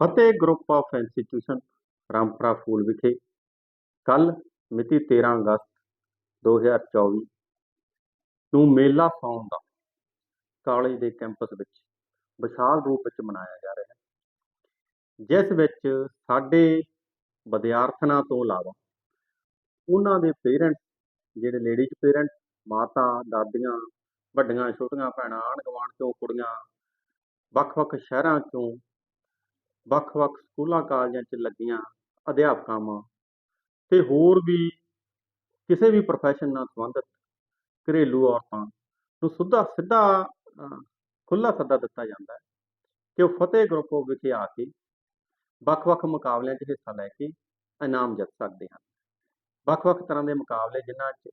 Fateh group of institution, Rampura Phul ਵਿਖੇ ਕੱਲ ਮਿਤੀ 13 ਅਗਸਤ 2024 ਨੂੰ ਮੇਲਾ ਸਾਉਣ ਦਾ ਕਾਲਜ ਦੇ ਕੈਂਪਸ ਵਿੱਚ ਵਿਸ਼ਾਲ ਰੂਪ ਵਿੱਚ ਮਨਾਇਆ ਜਾ ਰਿਹਾ ਹੈ। ਜਿਸ ਵਿੱਚ ਸਾਡੇ ਵਿਦਿਆਰਥਣਾਂ ਤੋਂ ਇਲਾਵਾ ਉਹਨਾਂ ਦੇ ਪੇਰੈਂਟਸ, ਜਿਹੜੇ ਲੇਡੀਜ਼ ਪੇਰੈਂਟ ਮਾਤਾ, ਦਾਦੀਆਂ, ਵੱਡੀਆਂ, ਛੋਟੀਆਂ ਭੈਣਾਂ ਆਂਢ ਗੁਆਂਢ 'ਚੋਂ ਕੁੜੀਆਂ, ਵੱਖ-ਵੱਖ ਸ਼ਹਿਰਾਂ 'ਚੋਂ ਵੱਖ-ਵੱਖ ਸਕੂਲਾਂ, ਕਾਲਜਾਂ 'ਚ ਲੱਗੀਆਂ ਅਧਿਆਪਕਾਵਾਂ ਤੇ ਹੋਰ ਵੀ ਕਿਸੇ ਵੀ ਪ੍ਰੋਫੈਸ਼ਨ ਨਾਲ ਸੰਬੰਧਿਤ ਘਰੇਲੂ ਔਰਤਾਂ ਨੂੰ ਸਿੱਧਾ ਸਿੱਧਾ ਖੁੱਲ੍ਹਾ ਸੱਦਾ ਦਿੱਤਾ ਜਾਂਦਾ ਹੈ ਕਿ ਉਹ ਫਤਿਹ ਗਰੁੱਪ ਵਿਖੇ ਆ ਕੇ ਵੱਖ-ਵੱਖ ਮੁਕਾਬਲਿਆਂ 'ਚ ਹਿੱਸਾ ਲੈ ਕੇ ਇਨਾਮ ਜਿੱਤ ਸਕਦੇ ਹਨ। ਵੱਖ-ਵੱਖ ਤਰ੍ਹਾਂ ਦੇ ਮੁਕਾਬਲੇ ਜਿਨ੍ਹਾਂ 'ਚ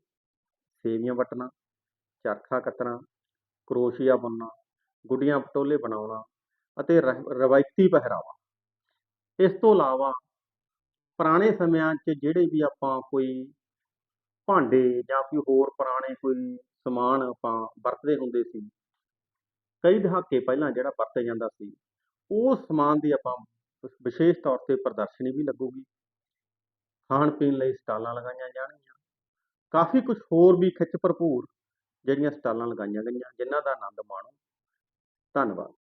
ਸੇਵੀਆਂ ਵੱਟਣਾ, ਚਰਖਾ ਕੱਤਣਾ ਕਰੋਸ਼ੀਆ ਬੁਣਨਾ, ਗੁੱਡੀਆਂ ਪਟੋਲੇ ਬਣਾਉਣਾ ਅਤੇ ਰਵਾਇਤੀ ਪਹਿਰਾਵਾ ਇਸ ਤੋਂ ਇਲਾਵਾ ਪੁਰਾਣੇ ਸਮਿਆਂ 'ਚ ਜਿਹੜੇ ਵੀ ਆਪਾਂ ਕੋਈ ਭਾਂਡੇ ਜਾਂ ਕੋਈ ਹੋਰ ਪੁਰਾਣੇ ਕੋਈ ਸਮਾਨ ਆਪਾਂ ਵਰਤਦੇ ਹੁੰਦੇ ਸੀ, ਕਈ ਦਹਾਕੇ ਪਹਿਲਾਂ ਜਿਹੜਾ ਵਰਤਿਆ ਜਾਂਦਾ ਸੀ, ਉਹ ਸਮਾਨ ਦੀ ਆਪਾਂ ਵਿਸ਼ੇਸ਼ ਤੌਰ ਤੇ ਪ੍ਰਦਰਸ਼ਨੀ ਵੀ ਲੱਗੂਗੀ। ਖਾਣ ਪੀਣ ਲਈ ਸਟਾਲਾਂ ਲਗਾਈਆਂ ਜਾਣਗੀਆਂ। ਕਾਫੀ ਕੁਝ ਹੋਰ ਵੀ ਖਿੱਚ ਭਰਪੂਰ ਜਿਹੜੀਆਂ ਸਟਾਲਾਂ ਲਗਾਈਆਂ ਗਈਆਂ, ਜਿਨ੍ਹਾਂ ਦਾ ਆਨੰਦ ਮਾਣੋ। ਧੰਨਵਾਦ।